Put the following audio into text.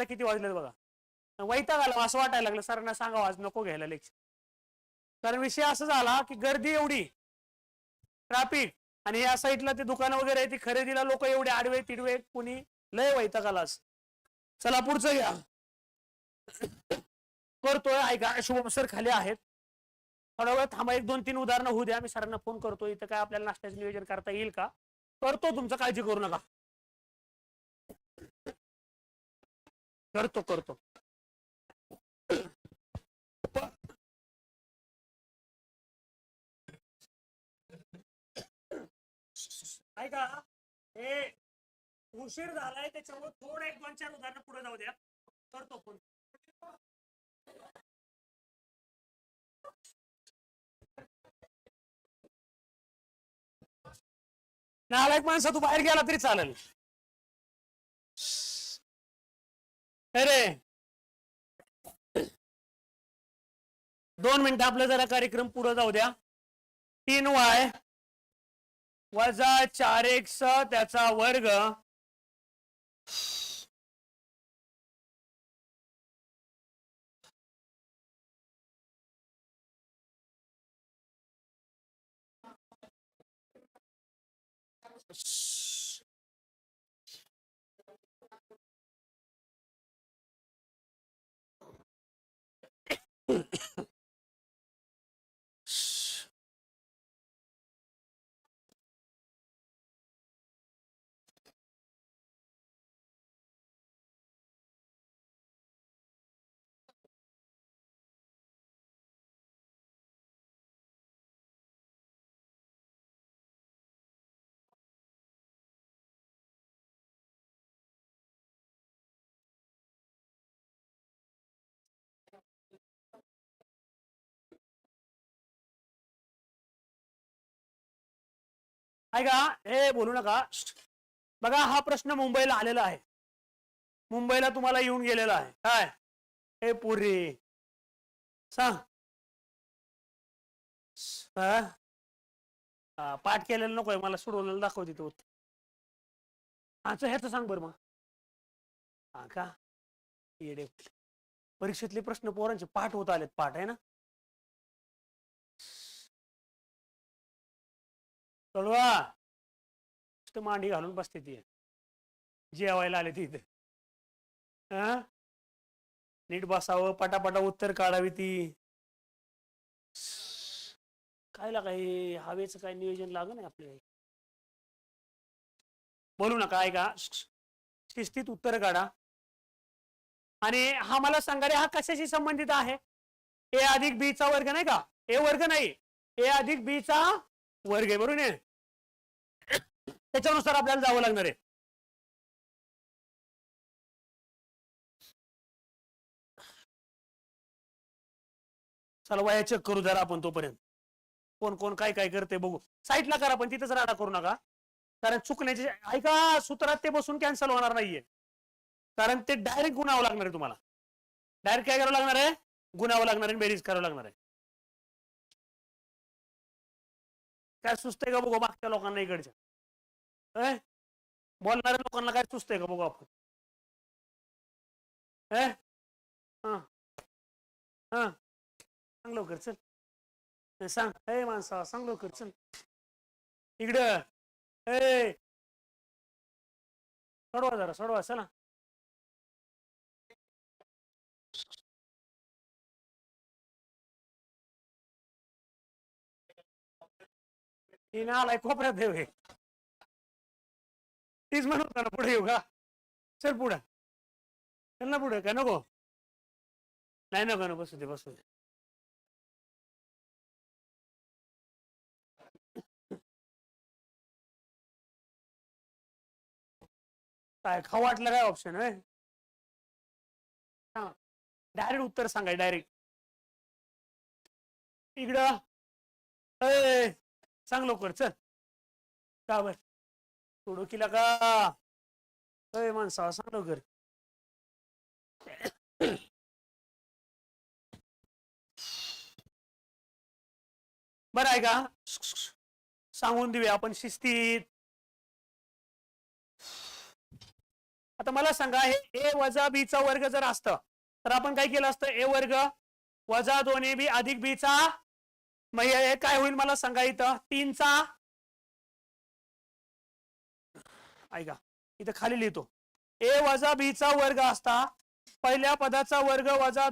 यायला किती वाजलेत बघा. वैताग आला असं वाटायला लागलं सरांना सांगावं हो, आज नको घ्यायला लेक्चर कारण विषय असा झाला की गर्दी एवढी ट्रॅफिक आणि या साईडला ते दुकानं वगैरे ती खरेदीला लोक एवढे आडवे तिडवे कुणी? लय वैताग आला चला पुढचं घ्या. करतोय ऐका शुभम सर खाली आहेत. थोडा वेळ थांबा एक दोन तीन उदाहरणं होऊ द्या. मी सरांना फोन करतो इथं काय आपल्याला नाश्त्याचं नियोजन करता येईल का? करतो तुमचं काळजी करू नका. करतो करतो. ऐका हे उशीर झालाय त्याच्यामुळे थोडं एक दोन चार उदाहरण पुढे जाऊ द्या. करतो फोन. नालायक माणसा तू बाहेर गेला तरी चालेल. अरे. दोन मिनिटं आपलं जरा कार्यक्रम पुढे जाऊ द्या. तीन वाय. वजा चार एक्स त्याचा वर्ग. ऐका हे बोलू नका. बघा हा प्रश्न मुंबईला आलेला आहे. मुंबईला तुम्हाला येऊन गेलेला आहे. काय? हे पुरी. सांग. हा? पाठ केलेलं नकोय मला सोडवलेलं दाखव तिथं. अच्छा ह्याच सांग बरं मग. हा का? येडे. परीक्षेतले प्रश्न पोरांचे पाठ होत आलेत. पाठ आहे ना? कळवा नुसतं मांडी घालून बसते ती. जेवायला आले ती इथे. हा? नीट बसावं पटापटा उत्तर काढावी ती. कायला काही हवेचं काय नियोजन लागलं नाही आपल्या बोलू नका ऐका. शिस्तीत उत्तर काढा. आणि हा मला सांगा रे हा कशाशी संबंधित आहे? ए अधिक बी चा वर्ग नाही का? ए वर्ग नाही. ए अधिक बी चा वर्ग आहे बरोबर आहे? त्याच्यानुसार आपल्याला जावं लागणार आहे. चला वया चेक करू जरा आपण तोपर्यंत. कोण कोण काय काय करते बघू. साईटला करा पण तिथंच राडा करू नका. कारण चुकण्याचे ऐका सूत्रात ते बसून कॅन्सल होणार नाहीये. कारण ते डायरेक्ट गुणावं लागणार आहे तुम्हाला. डायरेक्ट काय करावं लागणार आहे? गुणावं लागणार आहे बेरीज करावं लागणार आहे. काय सुस्त आहे का बघू मागच्या लोकांना इकडच्या? अय बोलणाऱ्या लोकांना काय सुस्त आहे का बघू आपण? हा. हा. सांग लवकर चल. सांग. हे माणसा सांग लवकर चल. इकडं. ए! सोडवा जरा सोडवा चला. ही ना आलाय खोपऱ्यात देव हे. तीच म्हणत होता ना पुढे येऊ का? चल पुढं. चल ना पुढे का? नको. नाही नको ना बसू दे बसू दे. काय खाऊ वाटलं काय ऑप्शन आहे डायरेक्ट उत्तर सांगाय डायरेक्ट इकडं. ए! सांग लवकर चल. का बर? सोडू किला का अय माणसा सांग लवकर. बरं आहे का? सांगून देऊया आपण शिस्तीत. आता मला सांगा हे ए वजा बी चा वर्ग जर असतं तर आपण काय केलं असतं? ए वर्ग वजा दोन ए बी अधिक बी चा मग हे काय होईल मला सांगा इथं? तीनचा. ऐका इथं खाली लिहितो. ए वजा बी चा वर्ग असता. पहिल्या पदाचा वर्ग वजा